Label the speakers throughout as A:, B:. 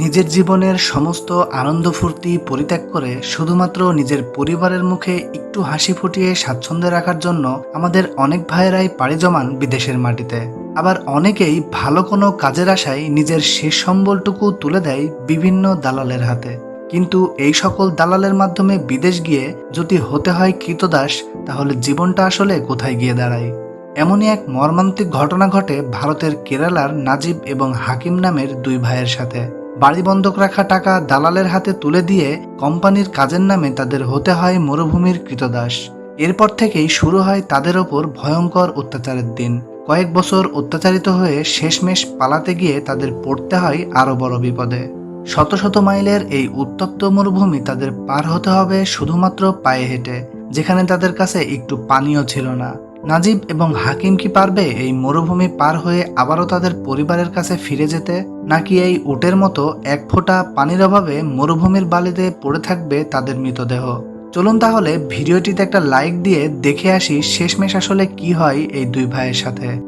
A: নিজের জীবনের সমস্ত আনন্দ ফুর্তি পরিত্যাগ করে শুধুমাত্র নিজের পরিবারের মুখে একটু হাসি ফুটিয়ে স্বাচ্ছন্দ্যে রাখার জন্য আমাদের অনেক ভাইয়েরাই পাড়ি জমান বিদেশের মাটিতে। আবার অনেকেই ভালো কোনো কাজের আশায় নিজের শেষ সম্বলটুকু তুলে দেয় বিভিন্ন দালালের হাতে। কিন্তু এই সকল দালালের মাধ্যমে বিদেশ গিয়ে যদি হতে হয় কৃতদাস, তাহলে জীবনটা আসলে কোথায় গিয়ে দাঁড়ায়? এমনই এক মর্মান্তিক ঘটনা ঘটে ভারতের কেরালার নাজিব এবং হাকিম নামের দুই ভাইয়ের সাথে। বাড়ি বন্ধক রাখা টাকা দালালের হাতে তুলে দিয়ে কোম্পানির কাজের নামে তাদের হতে হয় মরুভূমির কৃতদাস। এরপর থেকেই শুরু হয় তাদের ওপর ভয়ঙ্কর অত্যাচারের দিন। কয়েক বছর অত্যাচারিত হয়ে শেষমেশ পালাতে গিয়ে তাদের পড়তে হয় আরও বড় বিপদে। শত শত মাইলের এই উত্তপ্ত মরুভূমি তাদের পার হতে হবে শুধুমাত্র পায়ে হেঁটে, যেখানে তাদের কাছে একটু পানিও ছিল না। নাজিব এবং হাকিম কি পারবে এই মরুভূমি পার হয়ে আবারও তাদের পরিবারের কাছে ফিরে যেতে? নাকি এই উটের মতো এক ফোঁটা পানির অভাবে মরুভূমির বালিতে পড়ে থাকবে তাদের মৃতদেহ? চলুন তাহলে ভিডিওটিতে একটা লাইক দিয়ে দেখে আসি শেষমেশ আসলে কি হয় এই দুই ভাইয়ের সাথে।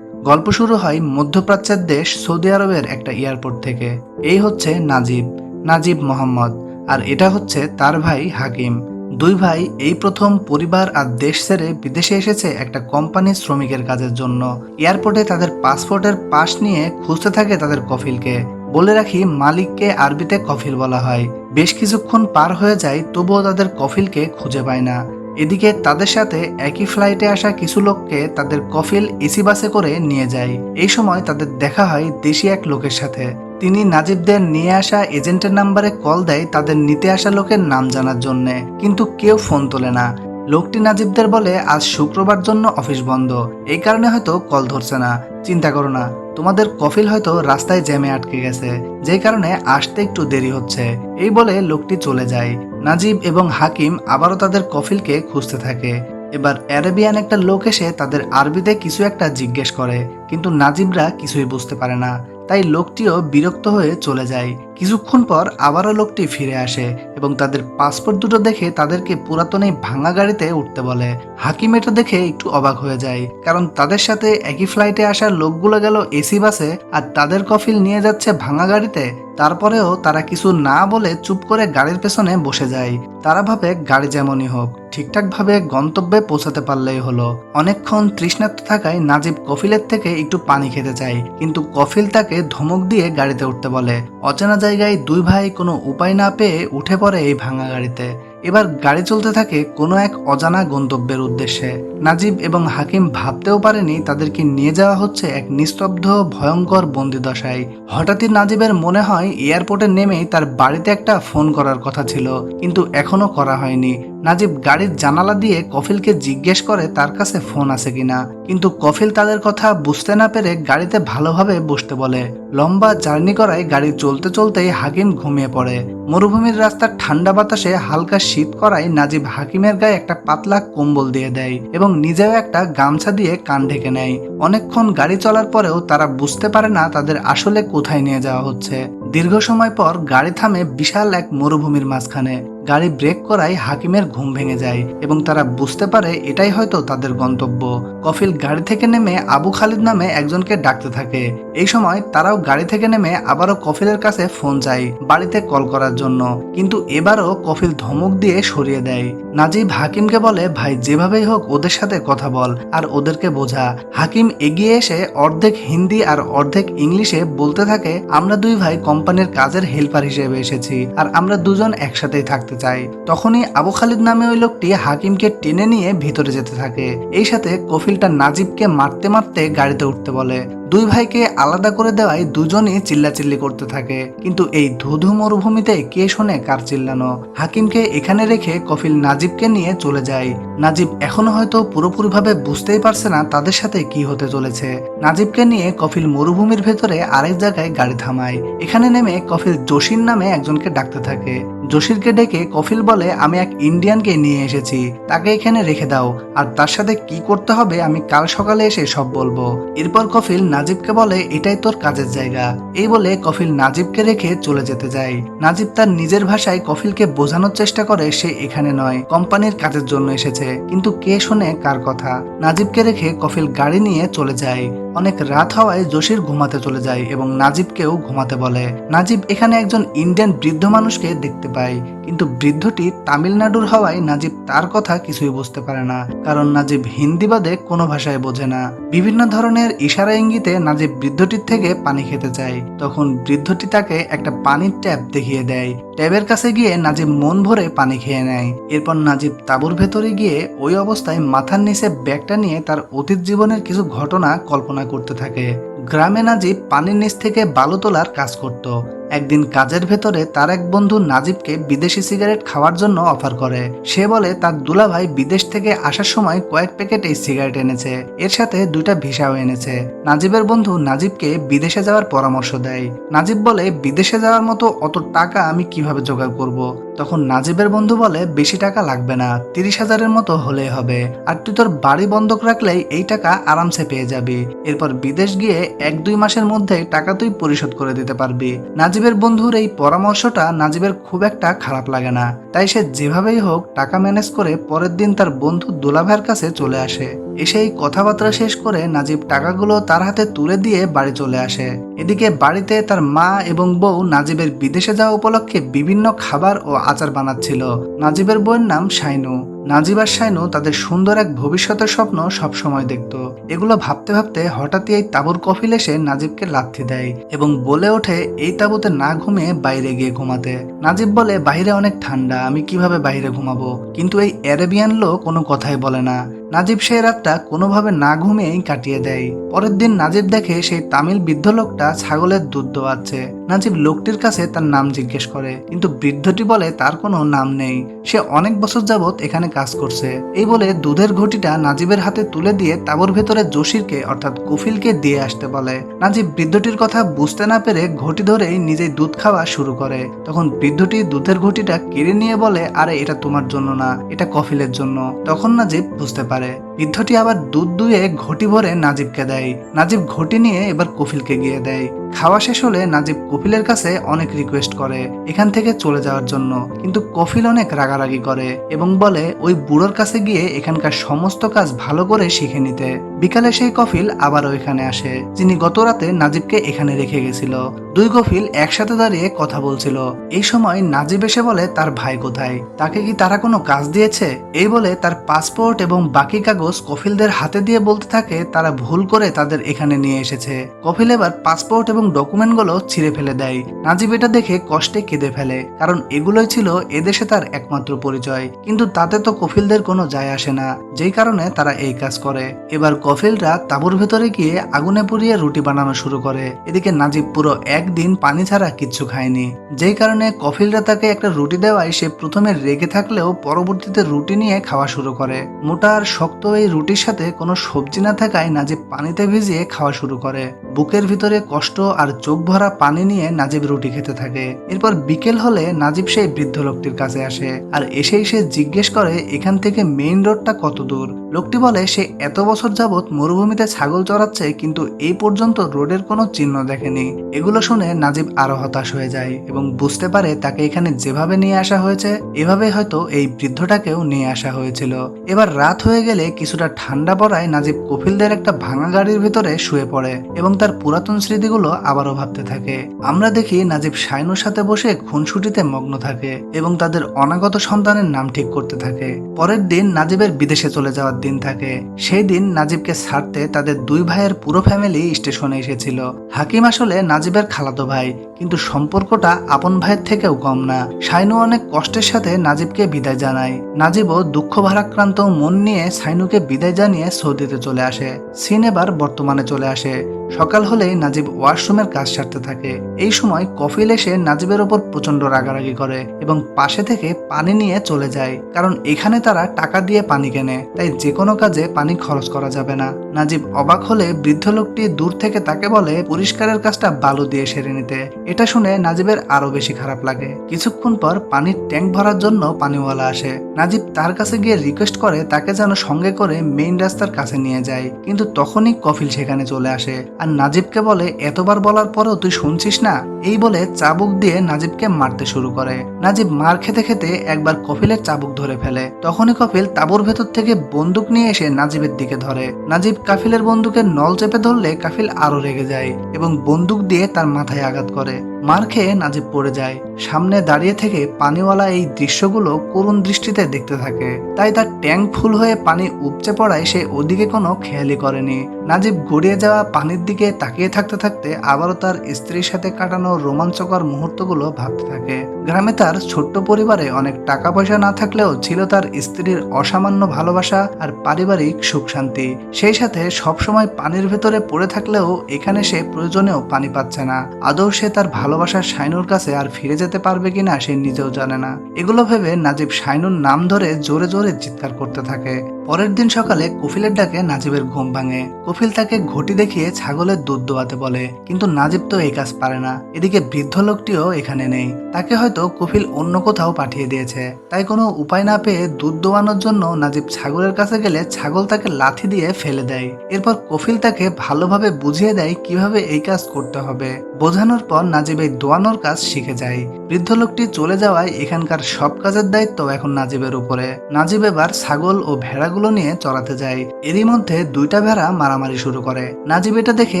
A: গল্প শুরু হয় মধ্যপ্রাচ্যের দেশ সৌদি আরবের একটা এয়ারপোর্ট থেকে। এই হচ্ছে নাজিব নাজিব মোহাম্মদ, আর এটা হচ্ছে তার ভাই হাকিম। দুই ভাই এই প্রথম পরিবার আর দেশ ছেড়ে বিদেশে এসেছে একটা কোম্পানির শ্রমিকের কাজের জন্য। এয়ারপোর্টে তাদের পাসপোর্টের পাশ নিয়ে খুঁজতে থাকে তাদের কফিলকে। বলে রাখি, মালিককে আরবিতে কফিল বলা হয়। বেশ কিছুক্ষণ পার হয়ে যায়, তবুও তাদের কফিলকে খুঁজে পায় না। এদিকে তাদের সাথে একই ফ্লাইটে আসা কিছু লোককে তাদের কফিল এসি বাসে করে নিয়ে যায়। এই সময় তাদের দেখা হয় দেশি এক লোকের সাথে। তিনি নাজিবদের নিয়ে আসা এজেন্টের নাম্বারে কল দেয় তাদের নিতে আসা লোকের নাম জানার জন্য, কিন্তু কেউ ফোন তোলে না। লোকটি নাজিবদের বলে, আজ শুক্রবার জন্য অফিস বন্ধ। এই কারণে হয়তো কল ধরছে না। চিন্তা করো না। তোমাদের কফিল হয়তো রাস্তায় জ্যামে আটকে গেছে। যে কারণে আসতে একটু দেরি হচ্ছে। এই বলে লোকটি চলে যায়। নাজিব এবং হাকিম আবারও তাদের কফিলকে খুঁজতে থাকে। এবার অ্যারেবিয়ান একটা লোক এসে তাদের আরবিতে কিছু একটা জিজ্ঞেস করে, কিন্তু নাজিবরা কিছুই বুঝতে পারে না। তাই লোকটিও বিরক্ত হয়ে চলে যায়। কিছুক্ষণ পর আবারও লোকটি ফিরে আসে এবং তাদের পাসপোর্ট দুটো দেখে তাদেরকে পুরাতন এই ভাঙা গাড়িতে উঠতে বলে। হাকিম এটা দেখে একটু অবাক হয়ে যায়, কারণ তাদের সাথে একই ফ্লাইটে আসা লোকগুলো গেল এসি বাসে আর তাদের কফিল নিয়ে যাচ্ছে ভাঙা গাড়িতে। তারপরেও তারা কিছু না বলে চুপ করে গাড়ির পেছনে বসে যায়। তারা ভাবে গাড়ি যেমনই হোক। ঠিকঠাকভাবে গন্তব্যে পৌঁছাতে পারলেই হলো। অনেকক্ষণ তৃষ্ণাত থাকায় নাজিব কফিলের থেকে একটু পানি খেতে চায়, কিন্তু কফিল তাকে ধমক দিয়ে গাড়িতে উঠতে বলে। অচেনা জায়গায় দুই ভাই কোনো উপায় না পেয়ে উঠে পড়ে এই ভাঙা গাড়িতে। এবার গাড়ি চলতে থাকে কোনো এক অজানা গন্তব্যের উদ্দেশ্যে। নাজিব এবং হাকিম ভাবতেও পারেনি তাদেরকে নিয়ে যাওয়া হচ্ছে এক নিস্তব্ধ, ভয়ঙ্কর বন্দিদশায় হঠাৎই নাজিবের মনে হয় এয়ারপোর্টে নেমেই তার বাড়িতে একটা ফোন করার কথা ছিল, কিন্তু এখনও করা হয়নি। নাজিব গাড়ির জানালা দিয়ে কফিলকে জিজ্ঞেস করে তার কাছে ফোন আছে কিনা, কিন্তু কফিল তাদের কথা বুঝতে না পেরে গাড়িতে ভালোভাবে বসতে বলে। লম্বা জার্নি করায় গাড়ি চলতে চলতেই হাকিম ঘুমিয়ে পড়ে। মরুভূমির রাস্তার ঠান্ডা বাতাসে হালকা শীত করায় নাজিব হাকিমের গায়ে একটা পাতলা কম্বল দিয়ে দেয় এবং নিজেও একটা গামছা দিয়ে কান ঢেকে নেয়। অনেকক্ষণ গাড়ি চলার পরেও তারা বুঝতে পারে না তাদের আসলে কোথায় নিয়ে যাওয়া হচ্ছে। দীর্ঘ সময় পর গাড়ি থামে বিশাল এক মরুভূমির মাঝখানে। গাড়ি ব্রেক করায় হাকিমের ঘুম ভেঙে যায় এবং তারা বুঝতে পারে এটাই হয়তো তাদের গন্তব্য। কফিল গাড়ি থেকে নেমে আবু খালিদ নামে একজনকে ডাকতে থাকে। এই সময় তারাও গাড়ি থেকে নেমে আবারও কফিলের কাছে ফোন চাই বাড়িতে কল করার জন্য। কিন্তু এবারও কফিল ধমক দিয়ে সরিয়ে দেয়। নাজিব হাকিমকে বলে, ভাই, যেভাবেই হোক ওদের সাথে কথা বল আর ওদেরকে বোঝা। হাকিম এগিয়ে এসে অর্ধেক হিন্দি আর অর্ধেক ইংলিশে বলতে থাকে, আমরা দুই ভাই কোম্পানির কাজের হেল্পার হিসেবে এসেছি আর আমরা দুজন একসাথেই থাকতে চাই তখনই আবু খালিদ নামে ওই লোকটি হাকিমকে টেনে নিয়ে ভিতরে যেতে থাকে। এই সাথে কফিলটা নাজিবকে মারতে মারতে গাড়িতে উঠতে বলে। দুই ভাইকে আলাদা করে দেওয়ায় দুজনই চিল্লাচিল্লি করতে থাকে। কিন্তু এই ধুধু মরুভূমিতে কে শোনে কার চিল্লানো? হাকিমকে এখানে রেখে কফিল নাজিবকে নিয়ে চলে যায়। নাজিব এখনও হয়তো পুরোপুরিভাবে বুঝতেই পারছে না তাদের সাথে কি হতে চলেছে। নাজিবকে নিয়ে কফিল মরুভূমির ভেতরে আরেক জায়গায় গাড়ি থামায়। এখানে নেমে কফিল জসির নামে একজনকে ডাকতে থাকে। জসিরকে ডেকে কফিল বলে, আমি এক ইন্ডিয়ানকে নিয়ে এসেছি। তাকে এখানে রেখে দাও। আর তার সাথে কি করতে হবে আমি কাল সকালে এসে সব বলব। এরপর কফিল নাজিবকে বলে, এটাই তোর কাজের জায়গা। এই বলে কফিল নাজিবকে রেখে চলে যেতে যায়। নাজিব তার নিজের ভাষায় কফিলকে বোঝানোর চেষ্টা করে সে এখানে নয়, কোম্পানির কাজের জন্য এসেছে। কিন্তু কে শোনে কার কথা? নাজিবকে রেখে কফিল গাড়ি নিয়ে চলে যায়। অনেক রাত হওয়ায় জসির ঘুমাতে চলে যায় এবং নাজিবকেও ঘুমাতে বলে। নাজিব এখানে একজন ইন্ডিয়ান বৃদ্ধ মানুষকে দেখতে পায়। কিন্তু বৃদ্ধটি তামিলনাড়ুর হওয়ায় নাজিব তার কথা কিছুই বুঝতে পারে না, কারণ নাজিব হিন্দি বাদে কোনো ভাষায় বোঝে না। বিভিন্ন ধরনের ইশারা ইঙ্গিতে নাজিব বৃদ্ধটির থেকে পানি খেতে চায়। তখন বৃদ্ধটি তাকে একটা পানির ট্যাপ দেখিয়ে দেয়। ট্যাবের কাছে গিয়ে নাজিব মন ভরে পানি খেয়ে নেয়। এরপর নাজিব তাঁবুর ভেতরে গিয়ে ওই অবস্থায় মাথার নিচে ব্যাগটা নিয়ে তার অতীত জীবনের কিছু ঘটনা কল্পনা করতে থাকে। গ্রামে নাজিব পানির নিচ থেকে বালু তোলার কাজ করত। একদিন কাজের ভেতরে তার এক বন্ধু নাজিবকে বিদেশি সিগারেট খাওয়ার জন্য অফার করে। সে বলে, তার দুলাভাই বিদেশ থেকে আসার সময় কয়েক প্যাকেট এই সিগারেট এনেছে। এর সাথে দুইটা ভিসাও এনেছে। নাজিবের বন্ধু নাজিবকে বিদেশে যাওয়ার পরামর্শ দেয়। নাজিব বলে, বিদেশে যাওয়ার মতো অত টাকা আমি কীভাবে জোগাড় করব। তখন নাজিবের বন্ধু বলে, বেশি টাকা লাগবে না, তিরিশ হাজারের মতো হলে হবে। আর তুই তোর বাড়ি বন্ধক রাখলেই এই টাকা আরামসে পেয়ে যাবি। এরপর বিদেশ গিয়ে এক দুই মাসের মধ্যে টাকা তুই পরিশোধ করে দিতে পারবি। নাজিবের বন্ধুর এই পরামর্শটা নাজিবের খুব একটা খারাপ লাগে না। তাই সে যেভাবেই হোক টাকা ম্যানেজ করে পরের দিন তার বন্ধু দুলাভাইয়ের কাছে চলে আসে। এসে এই কথাবার্তা শেষ করে নাজিব টাকাগুলো তার হাতে তুলে দিয়ে বাড়ি চলে আসে। এদিকে বাড়িতে তার মা এবং বউ নাজিবের বিদেশে যাওয়া উপলক্ষে বিভিন্ন খাবার ও আচার বানাচ্ছিল। নাজিবের বউয়ের নাম শাইনু। নাজিব শাইনু তাদের সুন্দর এক ভবিষ্যতের স্বপ্ন সবসময় দেখত। এগুলো ভাবতে ভাবতে হঠাৎই এই তাঁবুর কফিল এসে নাজিবকে লাথি দেয় এবং বলে ওঠে, এই তাঁবুতে না ঘুমিয়ে বাইরে গিয়ে ঘুমাতে। নাজিব বলে, বাইরে অনেক ঠান্ডা, আমি কীভাবে বাইরে ঘুমাবো? কিন্তু এই অ্যারেবিয়ান লোক কোনো কথাই বলে না। নাজিব সেই রাতটা কোনোভাবে না ঘুমিয়েই কাটিয়ে দেয়। পরের দিন নাজিব দেখে সেই তামিল বৃদ্ধ লোকটা ছাগলের দুধ দোয়াচ্ছে। নাজিব লোকটির কাছে তার নাম জিজ্ঞেস করে, কিন্তু বৃদ্ধটি বলে, তার কোনো নাম নেই। সে অনেক বছর যাবৎ এখানে কাজ করছে। এই বলে দুধের ঘটিটা নাজিবের হাতে তুলে দিয়ে তাবর ভেতরে জসিরকে, অর্থাৎ কফিলকে দিয়ে আসতে বলে। নাজিব বৃদ্ধটির কথা বুঝতে না পেরে ঘটি ধরেই নিজেই দুধ খাওয়া শুরু করে। তখন বৃদ্ধটি দুধের ঘটিটা কেড়ে নিয়ে বলে, আরে, এটা তোমার জন্য না, এটা কফিলের জন্য। তখন নাজিব বুঝতে পারে। বৃদ্ধটি আবার দুধ দুয়ে ঘটি ভরে নাজিবকে দেয়। নাজিব ঘটি নিয়ে এবার কফিলকে গিয়ে দেয়। খাওয়া শেষ হলে নাজিব কপিলের কাছে অনেক রিকোয়েস্ট করে, এখান থেকে চলে যাওয়ার জন্য। কিন্তু কফিল অনেক রাগারাগি করে এবং বলে, ওই বুড়োর কাছে গিয়ে এখানকার সমস্ত কাজ ভালো করে শিখে নিতে। বিকালে সেই কফিল আবারও এখানে আসে, যিনি গত রাতে নাজিবকে এখানে রেখে গেছিল। দুই কফিল একসাথে দাঁড়িয়ে কথা বলছিল। এই সময় নাজিব এসে বলে, তার ভাই কোথায়? তাকে কি তারা কোনো কাজ দিয়েছে? এই বলে তার পাসপোর্ট এবং বাকি কাগজ কফিলদের হাতে দিয়ে বলতে থাকে, তারা ভুল করে তাদের এখানে নিয়ে এসেছে। কফিল এবার পাসপোর্ট এবং ডকুমেন্টগুলো ছিঁড়ে ফেলে দেয়। নাজিব এটা দেখে কষ্টে কেঁদে ফেলে, কারণ এগুলোই ছিল এদেশে তার একমাত্র পরিচয়। কিন্তু তাতে তো কফিলদের কোনো যায় আসে না, যেই কারণে তারা এই কাজ করে। এবার কফিলরা তাঁবুর ভেতরে গিয়ে আগুনে পুড়িয়ে রুটি বানানো শুরু করে। এদিকে নাজিব পুরো একদিন পানি ছাড়া কিচ্ছু খায়নি। যেই কারণে কফিলরা তাকে একটা রুটি দেওয়ায় সে প্রথমে রেগে থাকলেও পরবর্তীতে রুটি নিয়ে খাওয়া শুরু করে। মোটা আর শক্ত এই রুটির সাথে কোনো সবজি না থাকায় নাজিব পানিতে ভিজিয়ে খাওয়া শুরু করে। বুকের ভিতরে কষ্ট আর চোখ ভরা পানি নিয়ে নাজিব রুটি খেতে থাকে। এরপর বিকেল হলে নাজিব সেই বৃদ্ধ লোকটির কাছে আসে আর এসেই সে জিজ্ঞেস করে, এখান থেকে মেইন রোডটা কত দূর? লোকটি বলে, সে এত বছর যাবৎ মরুভূমিতে ছাগল চড়াচ্ছে, কিন্তু এই পর্যন্ত রোডের কোনো চিহ্ন দেখেনি। এগুলো শুনে নাজিব আরও হতাশ হয়ে যায় এবং বুঝতে পারে তাকে এখানে যেভাবে নিয়ে আসা হয়েছে, এভাবে হয়তো এই বৃদ্ধটাকেও নিয়ে আসা হয়েছিল। এবার রাত হয়ে গেলে কিছুটা ঠান্ডা পড়ায় নাজিব কফিলদের একটা ভাঙা গাড়ির ভিতরে শুয়ে পড়ে এবং তার পুরাতন স্মৃতিগুলো আবারও ভাবতে থাকে। আমরা দেখি নাজিব শাইনুর সাথে বসে খুনসুটিতে মগ্ন থাকে এবং তাদের অনাগত সন্তানের নাম ঠিক করতে থাকে। পরের দিন নাজিবের বিদেশে চলে যাওয়ার দিন থাকে। সেই দিন নাজিবকে ছাড়তে তাদের দুই ভাইয়ের পুরো ফ্যামিলি স্টেশনে এসেছিল। হাকিম আসলে নাজিবের খালাতো ভাই, কিন্তু সম্পর্কটা আপন ভাইয়ের থেকেও কম না। সাইনু অনেক কষ্টের সাথে নাজিবকে বিদায় জানায়। নাজিবও দুঃখ ভারাক্রান্ত মন নিয়ে সাইনুকে বিদায় জানিয়ে সৌদিতে চলে আসে। সিন এবার বর্তমানে চলে আসে। সকাল হলেই নাজিব ওয়াশরুমের কাজ সারতে থাকে। এই সময় কফিল এসে নাজিবের ওপর প্রচণ্ড রাগারাগি করে এবং পাশে থেকে পানি নিয়ে চলে যায়। কারণ এখানে তারা টাকা দিয়ে পানি কেনে, তাই যে যে কোনো কাজে পানি খরচ করা যাবে না। নাজিব অবাক হলে বৃদ্ধ লোকটি দূর থেকে তাকে বলে, পরিষ্কারের কাজটা বালু দিয়ে সেরে নিতে। এটা শুনে নাজিবের আরও বেশি খারাপ লাগে। কিছুক্ষণ পর পানির ট্যাঙ্ক ভরার জন্য পানিওয়ালা আসে। নাজিব তার কাছে গিয়ে রিকোয়েস্ট করে তাকে যেন সঙ্গে করে মেইন রাস্তার কাছে নিয়ে যায়। কিন্তু তখনই কফিল সেখানে চলে আসে। আর নাজিবকে বলে, এতবার বলার পরেও তুই শুনছিস না? এই বলে চাবুক দিয়ে নাজিবকে মারতে শুরু করে। নাজিব মার খেতে খেতে একবার কফিলের চাবুক ধরে ফেলে। তখনই কফিল তাবুর ভেতর থেকে বন্দুক নিয়ে এসে নাজিবের দিকে ধরে। নাজিব কাফিলের বন্দুকের নল চেপে ধরলে কাফিল আরও রেগে যায় এবং বন্দুক দিয়ে তার মাথায় আঘাত করে। মার খেয়ে নাজিব পড়ে যায়। সামনে দাঁড়িয়ে থেকে পানিওয়ালা এই দৃশ্যগুলো করুণ দৃষ্টিতে দেখতে থাকে। তাই তার ট্যাঙ্ক ফুল হয়ে পানি উপচে পড়ায় সে ওদিকে কোনো খেয়ালি করেনি। নাজিব গড়িয়ে যাওয়া পানির দিকে তাকিয়ে থাকতে থাকতে আবারও তার স্ত্রীর সাথে কাটানো রোমাঞ্চকর মুহূর্তগুলো ভাবতে থাকে। গ্রামে তার ছোট্ট পরিবারে অনেক টাকা পয়সা না থাকলেও ছিল তার স্ত্রীর অসামান্য ভালোবাসা আর পারিবারিক সুখ শান্তি সেই সাথে সবসময় পানির ভেতরে পড়ে থাকলেও এখানে সে প্রয়োজনেও পানি পাচ্ছে না। আদৌ সে তার ভালোবাসার শাইনুর কাছে আর ফিরে যেতে পারবে কিনা সে নিজেও জানে না। এগুলো ভেবে নাজিব শাইনুর নাম ধরে জোরে জোরে চিৎকার করতে থাকে। পরের দিন সকালে কফিলের ডাকে নাজিবের ঘুম ভাঙে। কফিল তাকে ঘটি দেখিয়ে ছাগলের দুধ দোয়াতে বলে, কিন্তু নাজিব তো এই কাজ পারে না। এদিকে বৃদ্ধ লোকটিও এখানে নেই। তাকে হয়তো কফিল অন্য কোথাও পাঠিয়ে দিয়েছে। তাই কোনো উপায় না পেয়ে দুধ দোয়ানোর জন্য নাজিব ছাগলের কাছে গেলে ছাগল তাকে লাথি দিয়ে ফেলে দেয়। এরপর কফিল তাকে ভালোভাবে বুঝিয়ে দেয় কীভাবে এই কাজ করতে হবে। বোঝানোর পর নাজিব এই দোয়ানোর কাজ শিখে যায়। বৃদ্ধ লোকটি চলে যাওয়ায় এখানকার সব কাজের দায়িত্ব এখন নাজিবের উপরে। নাজিব এবার ছাগল ও ভেড়াগুলো নিয়ে চড়াতে যায় এরই মধ্যে দুইটা ভেড়া মারামারি শুরু করে। নাজিব এটা দেখে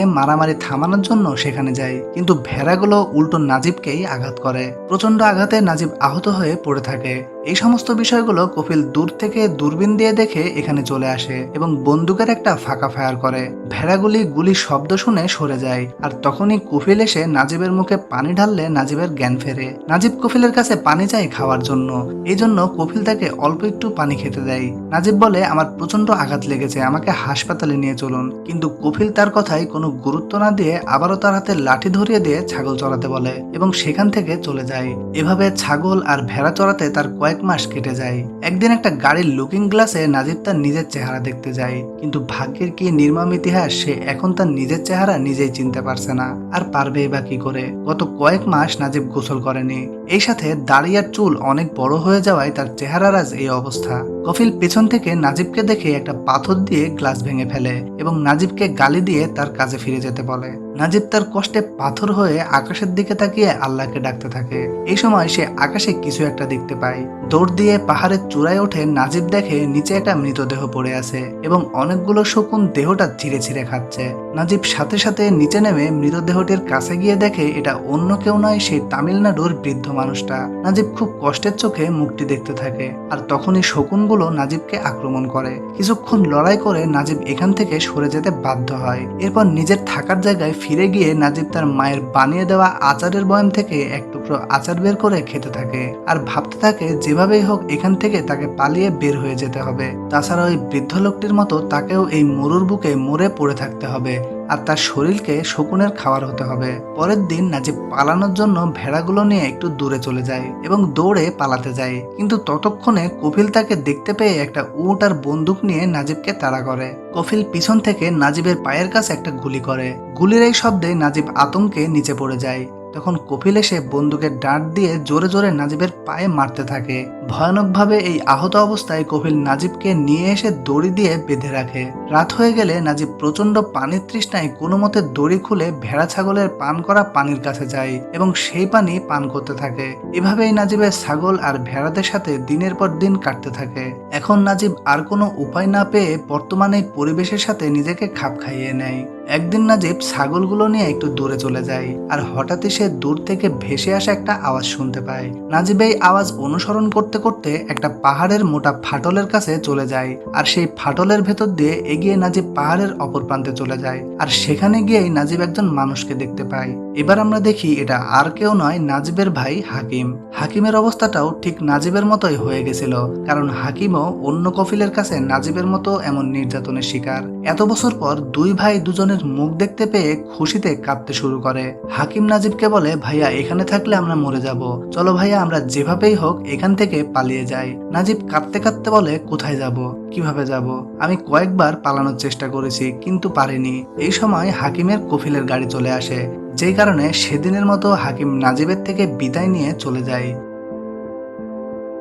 A: মারামারি থামানোর জন্য সেখানে যায়, কিন্তু ভেড়াগুলো উল্টো নাজিবকেই আঘাত করে। প্রচণ্ড আঘাতে নাজিব আহত হয়ে পড়ে থাকে। এই সমস্ত বিষয়গুলো কপিল দূর থেকে দূরবীন দিয়ে দেখে এখানে চলে আসে এবং বন্দুকের একটা ফাঁকা ফায়ার করে। ভেড়াগুলি গুলি শব্দ শুনে সরে যায়, আর তখনই কপিল এসে নাজিবের মুখে পানি ঢাললে নাজিবের জ্ঞান ফেরে। নাজিব কপিলের কাছে পানি চাই খাওয়ার জন্য। এই জন্য কপিল তাকে অল্প একটু পানি খেতে দেয়। নাজিব বলে আমার প্রচণ্ড আঘাত লেগেছে, আমাকে হাসপাতালে নিয়ে চলুন। কিন্তু কপিল তার কথায় কোনো গুরুত্ব না দিয়ে আবারও তার হাতে লাঠি ধরিয়ে দিয়ে ছাগল চড়াতে বলে এবং সেখান থেকে চলে যায়। এভাবে ছাগল আর ভেড়া চড়াতে তার কয়েক মাস কেটে যায়। একদিন একটা গাড়ির লুকিং গ্লাসে নাজিব তার নিজের চেহারা দেখতে যায়। কিন্তু ভাগ্যের কি নির্মম ইতিহাস সে এখন তার নিজের চেহারা নিজেই চিনতে পারছে না। আর পারবে বা কি করে? গত কয়েক মাস নাজিব গোসল করেনি। এই সাথে দাড়িয়ার চুল অনেক বড় হয়ে যাওয়ায় তার চেহারার আজ এই অবস্থা। কফিল পেছন থেকে নাজিবকে দেখে একটা পাথর দিয়ে গ্লাস ভেঙে ফেলে এবং নাজিবকে গালি দিয়ে তার কাজে ফিরে যেতে বলে। নাজিব তার কষ্টে পাথর হয়ে আকাশের দিকে তাকিয়ে আল্লাহকে ডাকতে থাকে। এই সময় সে আকাশে কিছু একটা দেখতে পায়। দৌড় দিয়ে পাহাড়ের চূড়ায় ওঠে নাজিব দেখে নিচে একটা মৃতদেহ পড়ে আছে এবং অনেকগুলো শকুন দেহটা ছিঁড়ে ছিঁড়ে খাচ্ছে। নাজিব সাথে সাথে নিচে নেমে মৃতদেহটির কাছে গিয়ে দেখে এটা অন্য কেউ নয় সেই তামিলনাড়ুর বৃদ্ধ মানুষটা। নাজিব খুব কষ্টের চোখে মুখটি দেখতে থাকে আর তখনই শকুনগুলো নাজিবকে আক্রমণ করে। কিছুক্ষণ লড়াই করে নাজিব এখান থেকে সরে যেতে বাধ্য হয়। এরপর নিজের থাকার জায়গায় ফিরে গিয়ে নাজিব তার মায়ের বানিয়ে দেওয়া আচারের বয়াম থেকে এক টুকরো আচার বের করে খেতে থাকে আর ভাবতে থাকে যেভাবেই হোক এখান থেকে তাকে পালিয়ে বের হয়ে যেতে হবে। তাছাড়া ওই বৃদ্ধ লোকটির মতো তাকেও এই মরুর বুকে মরে পড়ে থাকতে হবে। আর তার শরীরকে শকুনের খাবার হতে হবে। পরের দিন নাজিব পালানোর জন্য ভেড়াগুলো নিয়ে একটু দূরে চলে যায় এবং দৌড়ে পালাতে যায়। কিন্তু ততক্ষণে কফিল তাকে দেখতে পেয়ে একটা উট আর বন্দুক নিয়ে নাজিবকে তাড়া করে। কফিল পিছন থেকে নাজিবের পায়ের কাছে একটা গুলি করে। গুলির এই শব্দে নাজিব আতঙ্কে নিচে পড়ে যায়। তখন কপিল এসে বন্দুকের ডাঁট দিয়ে জোরে জোরে নাজিবের পায়ে মারতে থাকে। ভয়ানকভাবে এই আহত অবস্থায় কপিল নাজিবকে নিয়ে এসে দড়ি দিয়ে বেঁধে রাখে। রাত হয়ে গেলে নাজিব প্রচণ্ড পানির তৃষ্ণায় কোনো মতে দড়ি খুলে ভেড়া ছাগলের পান করা পানির কাছে যায় এবং সেই পানি পান করতে থাকে। এভাবেই নাজিবের ছাগল আর ভেড়াদের সাথে দিনের পর দিন কাটতে থাকে। এখন নাজিব আর কোনো উপায় না পেয়ে বর্তমানে পরিবেশের সাথে নিজেকে খাপ খাইয়ে নেয়। একদিন নাজিব ছাগলগুলো নিয়ে একটু দূরে চলে যায় আর হঠাৎই সে দূর থেকে ভেসে আসা একটা আওয়াজ শুনতে পায়। নাজিব এই আওয়াজ অনুসরণ করতে করতে একটা পাহাড়ের মোটা ফাটলের কাছে চলে যায় আর সেই ফাটলের ভেতর দিয়ে এগিয়ে নাজিব পাহাড়ের অপর প্রান্তে চলে যায় আর সেখানে গিয়েই নাজিব একজন মানুষকে দেখতে পায়। এবার আমরা দেখি এটা আর কেউ নয় নাজিবের ভাই হাকিম। হাকিমের অবস্থাটাও ঠিক নাজিবের মতোই হয়ে গেছিল, কারণ হাকিমও অন্য কফিলের কাছে নাজিবের মতো এমন নির্যাতনের শিকার। এত বছর পর দুই ভাই দুজনের হাকিমের মুখ দেখতে পেয়ে খুশিতে কাঁদতে শুরু করে। হাকিম নাজিবকে বলে, ভাইয়া, এখানে থাকলে আমরা মরে যাব। চলো ভাইয়া, আমরা যেভাবেই হোক এখান থেকে পালিয়ে যাই। নাজিব কাঁদতে কাঁদতে বলে, কোথায় যাব? কীভাবে যাব? আমি কয়েকবার পালানোর চেষ্টা করেছি, কিন্তু পারিনি। এই সময় হাকিমের কফিলের গাড়ি চলে আসে। যেই কারণে সেদিনের মতো হাকিম নাজিবের থেকে বিদায় নিয়ে চলে যায়।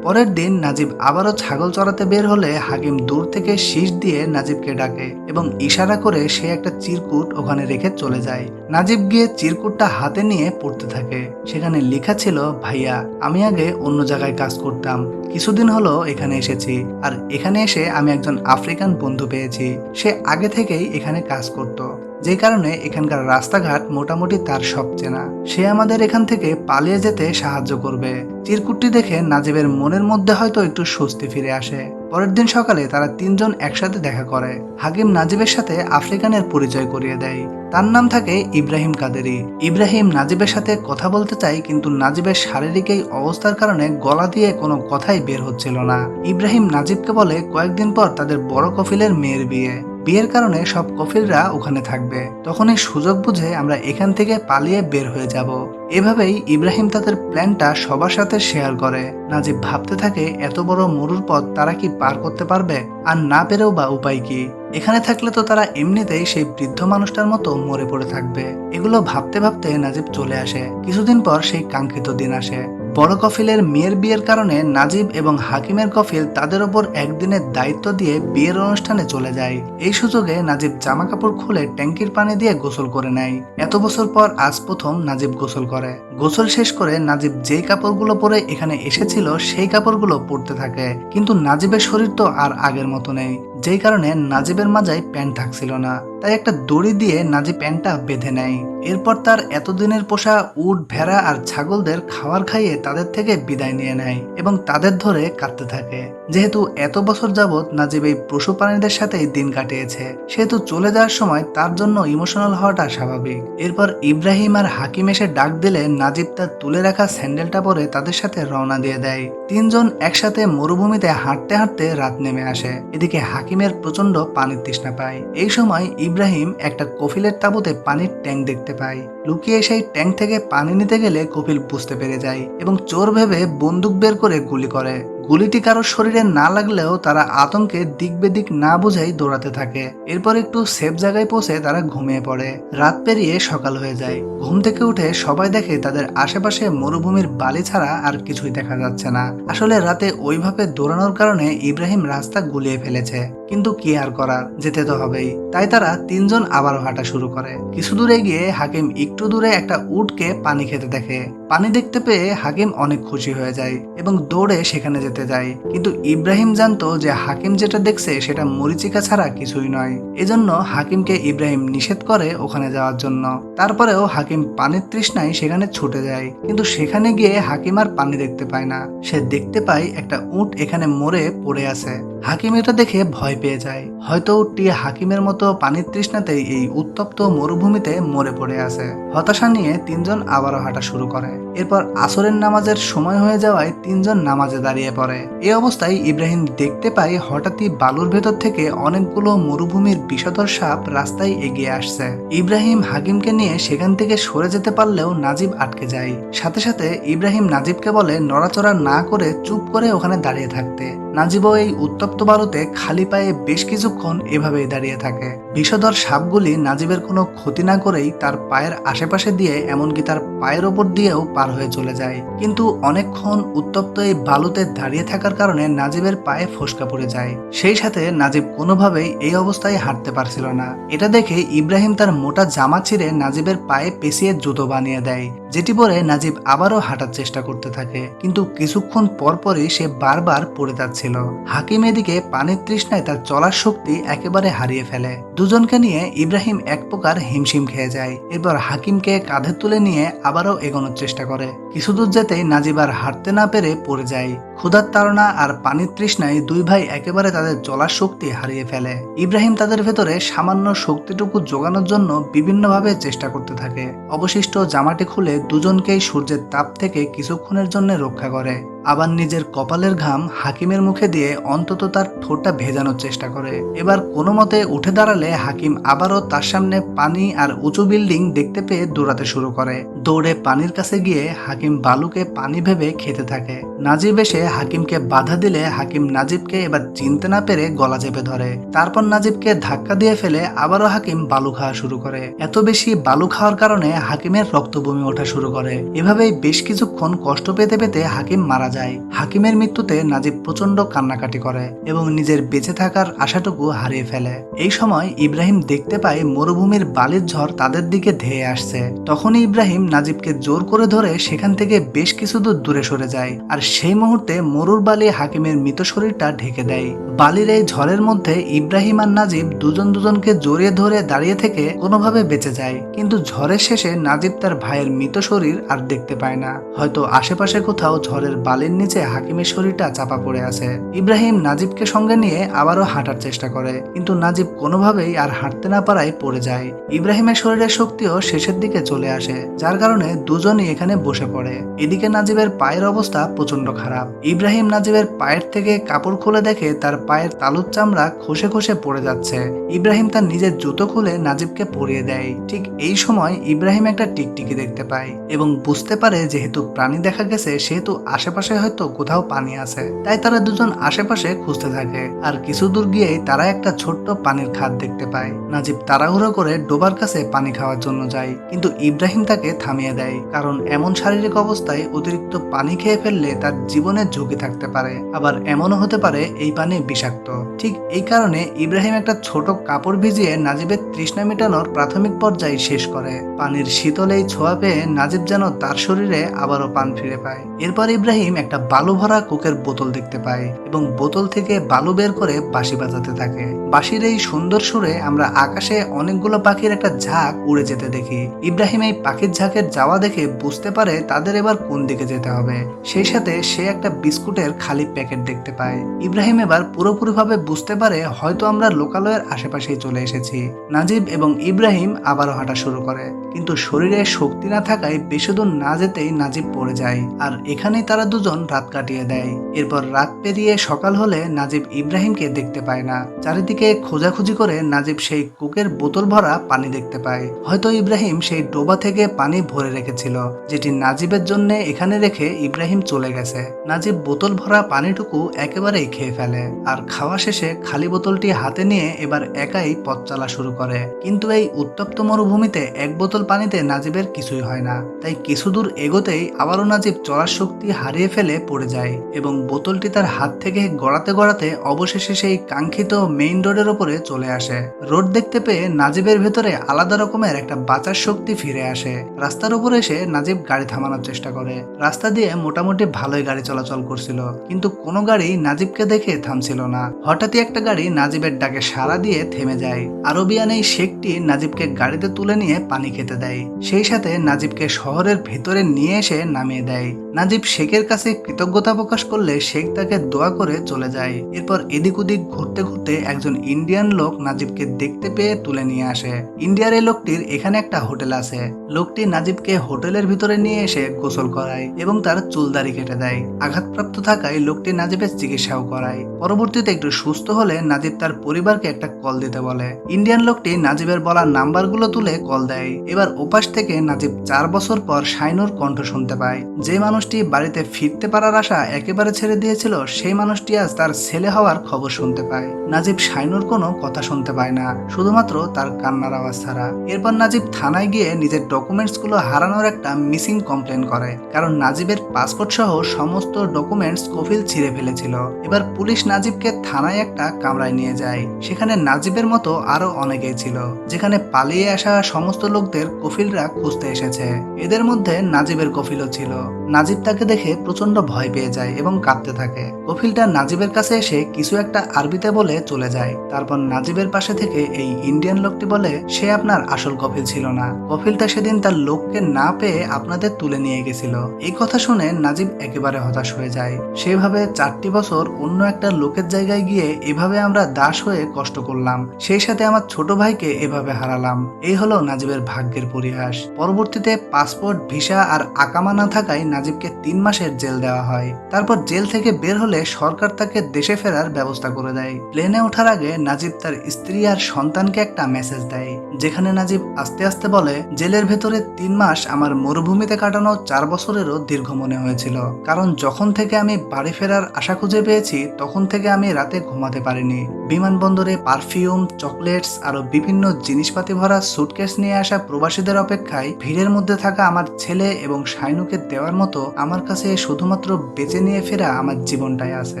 A: পরের দিন নাজিব আবারও ছাগল চড়াতে বের হলে হাকিম দূর থেকে শীষ দিয়ে নাজিবকে ডাকে এবং ইশারা করে সে একটা চিরকুট ওখানে রেখে চলে যায়। নাজিব গিয়ে চিরকুটটা হাতে নিয়ে পড়তে থাকে। সেখানে লেখা ছিল, ভাইয়া, আমি আগে অন্য জায়গায় কাজ করতাম। কিছুদিন হলো এখানে এসেছি। আর এখানে এসে আমি একজন আফ্রিকান বন্ধু পেয়েছি। সে আগে থেকেই এখানে কাজ করত। যে কারণে এখানকার রাস্তাঘাট মোটামুটি তার সব চেনা। সে আমাদের এখান থেকে পালিয়ে যেতে সাহায্য করবে। চিরকুটটি দেখে নাজিবের মনের মধ্যে হয়তো একটু স্বস্তি ফিরে আসে। পরের দিন সকালে তারা তিনজন একসাথে দেখা করে। হাকিম নাজিবের সাথে আফ্রিকানের পরিচয় করিয়ে দেয়। তার নাম থাকে ইব্রাহিম কাদেরি। ইব্রাহিম নাজিবের সাথে কথা বলতে চাই কিন্তু নাজিবের শারীরিক এই অবস্থার কারণে গলা দিয়ে কোনো কথাই বের হচ্ছিল না। ইব্রাহিম নাজিবকে বলে, কয়েকদিন পর তাদের বড় কফিলের মেয়ের বিয়ে। বিয়ের কারণে সব কফিলরা ওখানে থাকবে। তখন এই সুযোগ বুঝে আমরা এখান থেকে পালিয়ে বের হয়ে যাব। এভাবেই ইব্রাহিম তাদের প্ল্যানটা সবার সাথে শেয়ার করে। নাজিব ভাবতে থাকে এত বড় মরুর পথ তারা কি পার করতে পারবে? আর না পেরেও বা উপায় কি? এখানে থাকলে তো তারা এমনিতেই সেই বৃদ্ধ মানুষটার মতো মরে পড়ে থাকবে। এগুলো ভাবতে ভাবতে নাজিব চলে আসে। কিছুদিন পর সেই কাঙ্ক্ষিত দিন আসে। বড় কফিলের মেয়ের বিয়ের কারণে নাজিব এবং হাকিমের কফিল তাদের ওপর একদিনের দায়িত্ব দিয়ে বিয়ের অনুষ্ঠানে চলে যায়। এই সুযোগে নাজিব জামা কাপড় খুলে ট্যাঙ্কির পানি দিয়ে গোসল করে নেয়। এত বছর পর আজ প্রথম নাজিব গোসল করে। গোসল শেষ করে নাজিব যেই কাপড়গুলো পরে এখানে এসেছিল সেই কাপড়গুলো পরতে থাকে। কিন্তু নাজিবের শরীর তো আর আগের মতো নেই। যেই কারণে নাজিবের মাজায় প্যান্ট থাকছিল না। তাই একটা দড়ি দিয়ে নাজিব প্যান্টটা বেঁধে নেয়। এরপর তার এতদিনের পোষা উট, ভেড়া আর ছাগলদের খাবার খাইয়ে তাদের থেকে বিদায় নিয়ে নেয় এবং তাদের ধরে কাঁদতে থাকে। যেহেতু এত বছর যাবৎ নাজিব এই পশু প্রাণীদের সাথেই দিন কাটিয়েছে, সেহেতু চলে যাওয়ার সময় তার জন্য ইমোশনাল হওয়াটা স্বাভাবিক। এরপর ইব্রাহিম আর হাকিম এসে ডাক দিলে নাজিব তার তুলে রাখা স্যান্ডেলটা পরে তাদের সাথে রওনা দিয়ে দেয়। তিনজন একসাথে মরুভূমিতে হাঁটতে হাঁটতে রাত নেমে আসে। এদিকে হাকিমের প্রচণ্ড পানির তৃষ্ণা পায়। এই সময় ইব্রাহিম একটা কফিলের তাঁবুতে পানির ট্যাঙ্ক দেখতে পায়। লুকিয়ে সেই ট্যাঙ্ক থেকে পানি নিতে গেলে কফিল বুঝতে পেরে যায় এবং চোর ভেবে বন্দুক বের করে গুলি করে। গুলিটি কারোর শরীরে না লাগলেও তারা আতঙ্কে দিক বেদিক না বুঝেই দৌড়াতে থাকে। এরপর একটু সেফ জায়গায় পৌঁছে তারা ঘুমিয়ে পড়ে। রাত পেরিয়ে সকাল হয়ে যায়। ঘুম থেকে উঠে সবাই দেখে তাদের আশেপাশে মরুভূমির বালি ছাড়া আর কিছুই দেখা যাচ্ছে না। আসলে রাতে ওইভাবে দৌড়ানোর কারণে ইব্রাহিম রাস্তা গুলিয়ে ফেলেছে। কিন্তু কি আর করার, যেতে তো হবেই। তাই তারা তিনজন আবারও হাঁটা শুরু করে। কিছু দূরে গিয়ে হাকিম একটু দূরে একটা উটকে পানি খেতে দেখে। পানি দেখতে পেয়ে হাকিম অনেক খুশি হয়ে যায় এবং দৌড়ে সেখানে যেতে যায়। কিন্তু ইব্রাহিম জানতো যে হাকিম যেটা দেখছে, সেটা মরিচিকা ছাড়া কিছুই নয়। এজন্য হাকিমকে ইব্রাহিম নিষেধ করে ওখানে যাওয়ার জন্য। তারপরেও হাকিম পানির তৃষ্ণায় সেখানে ছুটে যায়। কিন্তু সেখানে গিয়ে হাকিম আর পানি দেখতে পায় না। সে দেখতে পায় একটা উট এখানে মরে পড়ে আছে। হাকিম এটা দেখে ভয় পেয়ে যায়। হয়তো উটটি হাকিমের মতো পানির তৃষ্ণাতেই এই উত্তপ্ত মরুভূমিতে মরে পড়ে আছে। হতাশা নিয়ে তিনজন আবারও হাঁটা শুরু করে। এরপর আসরের নামাজের সময় হয়ে যাওয়ায় তিনজন নামাজে দাঁড়িয়ে পড়ে। এই অবস্থায় ইব্রাহিম দেখতে পায় হঠাৎই বালুর ভেতর থেকে অনেকগুলো মরুভূমির বিষধর সাপ রাস্তায় এগিয়ে আসছে। ইব্রাহিম হাকিমকে নিয়ে সেখান থেকে সরে যেতে পারলেও নাজিব আটকে যায়। সাথে সাথে ইব্রাহিম নাজিবকে বলে নড়াচড়া না করে চুপ করে ওখানে দাঁড়িয়ে থাকতে। নাজিবও এই উত্তপ্ত বালুতে খালি পায়ে বেশ কিছুক্ষণ এভাবেই দাঁড়িয়ে থাকে। বিষধর সাপগুলি নাজিবের কোনো ক্ষতি না করেই তার পায়ের আশেপাশে দিয়ে এমনকি তার পায়ের ওপর দিয়েও পার হয়ে চলে যায়। কিন্তু অনেকক্ষণ উত্তপ্ত এই বালুতে দাঁড়িয়ে থাকার কারণে নাজিবের পায়ে ফসকা পড়ে যায়। সেই সাথে নাজিব কোনোভাবেই এই অবস্থায় হাঁটতে পারছিল না। এটা দেখে ইব্রাহিম তার মোটা জামা ছিঁড়ে নাজিবের পায়ে পেঁচিয়ে জুতো বানিয়ে দেয়, যেটি পরে নাজিব আবারও হাঁটার চেষ্টা করতে থাকে। কিন্তু কিছুক্ষণ পরপরই সে বারবার পড়ে যাচ্ছিল। হাকিম এদিকে পানির তৃষ্ণায় তার চলার শক্তি একেবারে হারিয়ে ফেলে। দুজনকে নিয়ে ইব্রাহিম এক প্রকার হিমশিম খেয়ে যায়। এরপর হাকিমকে কাঁধে তুলে নিয়ে আবারও এগোনোর চেষ্টা করে। কিছু দূর যেতেই নাজিব আর হাঁটতে না পেরে পড়ে যায়। ক্ষুধার তাড়না আর পানির তৃষ্ণায় দুই ভাই একেবারে তাদের চলার শক্তি হারিয়ে ফেলে। ইব্রাহিম তাদের ভেতরে সামান্য শক্তিটুকু যোগানোর জন্য বিভিন্নভাবে চেষ্টা করতে থাকে। অবশিষ্ট জামাটি খুলে দুজনকেই সূর্যের তাপ থেকে কিছুক্ষণের জন্য রক্ষা করে। আবার নিজের কপালের ঘাম হাকিমের মুখে দিয়ে অন্তত তার ঠোঁটটা ভেজানোর চেষ্টা করে। এবার কোনো মতে উঠে দাঁড়ালে হাকিম আবারও তার সামনে পানি আর উঁচু বিল্ডিং দেখতে পেয়ে দৌড়াতে শুরু করে। দৌড়ে পানির কাছে গিয়ে হাকিম বালুকে পানি ভেবে খেতে থাকে। নাজিব এসে হাকিমকে বাধা দিলে হাকিম নাজিবকে এবার চিনতে না পেরে গলা চেপে ধরে। তারপর নাজিবকে ধাক্কা দিয়ে ফেলে আবারও হাকিম বালু খাওয়া শুরু করে। এত বেশি বালু খাওয়ার কারণে হাকিমের রক্ত বমি ওঠা শুরু করে। এভাবেই বেশ কিছুক্ষণ কষ্ট পেতে পেতে হাকিম মারা যায়। হাকিমের মৃত্যুতে নাজিব প্রচণ্ড কান্নাকাটি করে এবং নিজের বেঁচে থাকার আশাটুকু হারিয়ে ফেলে। এই সময় ইব্রাহিম দেখতে পায় মরুভূমির বালির ঝড় তাদের দিকে ধেয়ে আসছে। তখনই ইব্রাহিম নাজিবকে জোর করে ধরে সেখান থেকে বেশ কিছু দূর দূরে সরে যায় আর সেই মুহূর্তে মরুর বালি হাকিমের মৃত শরীরটা ঢেকে দেয়। বালির এই ঝড়ের মধ্যে ইব্রাহিম আর নাজিব দুজন দুজনকে জড়িয়ে ধরে দাঁড়িয়ে থেকে কোনোভাবে বেঁচে যায়। কিন্তু ঝড়ের শেষে নাজিব তার ভাইয়ের মৃত শরীর আর দেখতে পায় না। হয়তো আশেপাশে কোথাও ঝড়ের বালির নিচে হাকিমের শরীরটা চাপা পড়ে আছে। ইব্রাহিম নাজিবকে সঙ্গে নিয়ে আবারও হাঁটার চেষ্টা করে, কিন্তু নাজিব কোনোভাবেই আর হাঁটতে না পারায় পড়ে যায়। ইব্রাহিমের শরীরের শক্তিও শেষের দিকে চলে আসে, যার কারণে দুজনই এখানে বসে পড়ে। এদিকে নাজিবের পায়ের অবস্থা প্রচণ্ড খারাপ। ইব্রাহিম নাজিবের পায়ের থেকে কাপড় খুলে দেখে তার পায়ের তালুর চামড়া খসে খসে পড়ে যাচ্ছে। ইব্রাহিম তার নিজের জুতো খুলে নাজিবকে পরিয়ে দেয়। ঠিক এই সময় ইব্রাহিম একটা টিকটিকি দেখতে পায় এবং বুঝতে পারে যেহেতু প্রাণী দেখা গেছে, সেহেতু আশেপাশে হয়তো কোথাও পানি আছে। তাই তারা দুজন আশেপাশে খুঁজতে থাকে। আর কিছু দূর গিয়েই তারা একটা ছোট্ট পানির খাত দেখতে পায়। নাজিব তাড়াহুড়ো করে ডোবার কাছে পানি খাওয়ার জন্য যায়। কিন্তু ইব্রাহিম তাকে থামিয়ে দেয়। কারণ এমন শারীরিক অবস্থায় অতিরিক্ত পানি খেয়ে ফেললে তার জীবনের ঝুঁকি থাকতে পারে। আবার এমনও হতে পারে এই পানি বিষাক্ত। ঠিক এই কারণে ইব্রাহিম একটা ছোট কাপড় ভিজিয়ে নাজিবের তৃষ্ণা মেটানোর প্রাথমিক পর্যায়ে শেষ করে। পানির শীতলেই ছোঁয়া পেয়ে নাজিব যেন তার শরীরে আবারও পান ফিরে পায়। এরপর ইব্রাহিম একটা বালু ভরা কোকের বোতল দেখতে পায় এবং বোতল থেকে বালু বের করে বাঁশি বাজাতে থাকে। বাঁশির এই সুন্দর সুরে আমরা আকাশে অনেকগুলো পাখির একটা ঝাঁক উড়ে যেতে দেখি। ইব্রাহিম এই পাখির ঝাঁকের যাওয়া দেখে বুঝতে পারে তাদের এবার কোন দিকে যেতে হবে। সেই সাথে সে একটা বিস্কুটের খালি প্যাকেট দেখতে পায়। ইব্রাহিম এবার পুরোপুরিভাবে বুঝতে পারে হয়তো আমরা লোকালয়ের আশেপাশেই চলে এসেছি। নাজিব এবং ইব্রাহিম আবারও হাঁটা শুরু করে। কিন্তু শরীরে শক্তি না থাকায় বেশি দূর না যেতেই নাজিব পড়ে যায়। আর এখানেই তারা দুজন রাত কাটিয়ে দেয়। এরপর রাত পেরিয়ে সকাল হলে নাজিব ইব্রাহিমকে দেখতে পায় না। চারিদিকে খোঁজাখুঁজি করে নাজিব সেই কুকের বোতল ভরা পানি দেখতে পায়। হয়তো ইব্রাহিম সেই ডোবা থেকে পানি ভরে রেখেছিল, যেটি নাজিবের জন্য এখানে রেখে ইব্রাহিম চলে গেছে। নাজিব বোতল ভরা পানিটুকু একেবারেই খেয়ে ফেলে আর খাওয়া শেষে খালি বোতলটি হাতে নিয়ে এবার একাই পথ চলা শুরু করে। কিন্তু এই উত্তপ্ত মরুভূমিতে এক বোতল পানিতে নাজিবের কিছুই হয় না। তাই কিছু দূর এগোতেই আবারও নাজিব চলার শক্তি হারিয়ে ফেলে পড়ে যায় এবং বোতলটি তার হাত থেকে গড়াতে গড়াতে অবশেষে সেই কাঙ্ক্ষিত মেইন রোডের ওপরে চলে আসে। রোড দেখতে পেয়ে নাজিবের ভেতরে আলাদা রকমের একটা বাঁচার শক্তি ফিরে আসে। রাস্তার উপরে এসে নাজিব গাড়ি থামানোর চেষ্টা করে। রাস্তা দিয়ে মোটামুটি ভালোই গাড়ি চলাচল করছিল, কিন্তু কোনো গাড়ি নাজিবকে দেখে থামছিল না। হঠাৎই একটা গাড়ি নাজিবের ডাকে সাড়া দিয়ে থেমে যায়। আরবিয়ান এই শেখটি নাজিবকে গাড়িতে তুলে নিয়ে পানি খেতে দেয়। সেই সাথে নাজিবকে শহরের ভেতরে নিয়ে এসে নামিয়ে দেয়। নাজিব শেখের কাছে কৃতজ্ঞতা প্রকাশ করলে শেখ তাকে দোয়া করে চলে যায়। এরপর এদিক ওদিক ঘুরতে ঘুরতে একজন ইন্ডিয়ান লোক নাজিবকে দেখতে পেয়ে তুলে নিয়ে আসে। ইন্ডিয়ার এই লোকটির এখানে একটা হোটেল আছে। লোকটি নাজিবকে হোটেলের ভিতরে নিয়ে এসে গোসল করায় এবং তার চুলদারি কেটে দেয়। আঘাতপ্রাপ্ত থাকায় লোকটি নাজিবের চিকিৎসাও করায়। পরবর্তীতে একটু সুস্থ হলে নাজিব তার পরিবারকে একটা কল দিতে বলে। ইন্ডিয়ান লোকটি নাজিবের বলা নাম্বারগুলো তুলে কল দেয়। এবার ওপাশ থেকে নাজিব চার বছর পর শাইনুর কণ্ঠ শুনতে পায়। যে মানুষটি বাড়িতে ফিরতে পারার আশা একেবারে ছেড়ে দিয়েছিল, সেই মানুষটি আজ তার ছেলে হওয়ার খবর শুনতে পায়। নাজিব শাইনুর কোনো কথা শুনতে পায় না, শুধুমাত্র তার কান্নার আওয়াজ ছাড়া। এরপর নাজিব থানায় গিয়ে নিজের ডকুমেন্টসগুলো হারানোর একটা মিসিং কমপ্লেন করে, কারণ নাজিবের পাসপোর্ট সহ সমস্ত ডকুমেন্টস কফিল ছিঁড়ে ফেলেছিল। এবার পুলিশ নাজিবকে থানায় একটা কামরায় নিয়ে যায়। সেখানে নাজিবের মতো আরও অনেকেই ছিল, যেখানে পালিয়ে আসা সমস্ত লোকদের কফিলরা খুঁজতে এসেছে। এদের মধ্যে নাজিবের কফিলও ছিল। নাজিব তাকে দেখে প্রচণ্ড ভয় পেয়ে যায় এবং কাঁদতে থাকে। কফিলটা নাজিবের কাছে এসে কিছু একটা আরবিতে বলে চলে যায়। তারপর নাজিবের পাশে থেকে এই ইন্ডিয়ান লোকটি বলে, সে আপনার আসল কফিল ছিল না। কফিলটা সেদিন তার লোককে না পেয়ে আপনাদের তুলে নিয়ে গেছিল। এই কথা শুনে নাজিব একেবারে হতাশ হয়ে যায়। সেভাবে চারটি বছর অন্য একটা লোকের জায়গায় গিয়ে এভাবে আমরা দাস হয়ে কষ্ট করলাম। সেই সাথে আমার ছোট ভাইকে এভাবে হারালাম। এই হলো নাজিবের ভাগ্যের পরিহাস। পরবর্তীতে পাসপোর্ট, ভিসা আর আকামা না থাকায় নাজিবকে তিন মাসের জেল জেল দেওয়া হয়। তারপর জেল থেকে বের হলে সরকার তাকে দেশে ফেরার ব্যবস্থা করে দেয়। প্লেনে ওঠার আগে নাজিব তার স্ত্রী আর সন্তানকে একটা মেসেজ দেয়, যেখানে নাজিব আস্তে আস্তে বলে, জেলের ভেতরে তিন মাস আমার মরুভূমিতে কাটানো চার বছরেরও দীর্ঘ মনে হয়েছিল। কারণ যখন থেকে আমি বাড়ি ফেরার আশা খুঁজে পেয়েছি, তখন থেকে আমি রাতে ঘুমাতে পারিনি। বিমানবন্দরে পারফিউম, চকলেটস আরও বিভিন্ন জিনিসপাতি ভরা সুটকেস নিয়ে আসা প্রবাসীদের অপেক্ষায় ভিড়ের মধ্যে থাকা আমার ছেলে এবং শাইনুকে দেওয়ার মতো আমার কাছে শুধুমাত্র বেঁচে নিয়ে ফেরা আমার জীবনটাই আছে।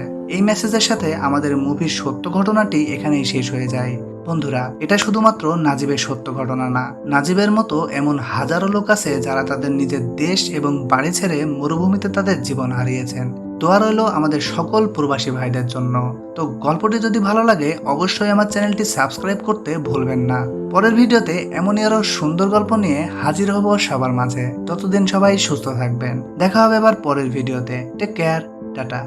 A: এই মেসেজের সাথে আমাদের মুভির সত্য ঘটনাটি এখানেই শেষ হয়ে যায়। বন্ধুরা, এটা শুধুমাত্র নাজিবের সত্য ঘটনা না। নাজিবের মতো এমন হাজারো লোক আছে যারা তাদের নিজের দেশ এবং বাড়ি ছেড়ে মরুভূমিতে তাদের জীবন হারিয়েছেন। দোয়া রইল আমাদের সকল প্রবাসী ভাইদের জন্য। তো গল্পটি যদি ভালো লাগে, অবশ্যই আমার চ্যানেলটি সাবস্ক্রাইব করতে ভুলবেন না। পরের ভিডিওতে এমনই আরও সুন্দর গল্প নিয়ে হাজির হব সবার মাঝে। ততদিন সবাই সুস্থ থাকবেন। দেখা হবে আবার পরের ভিডিওতে। Take care tata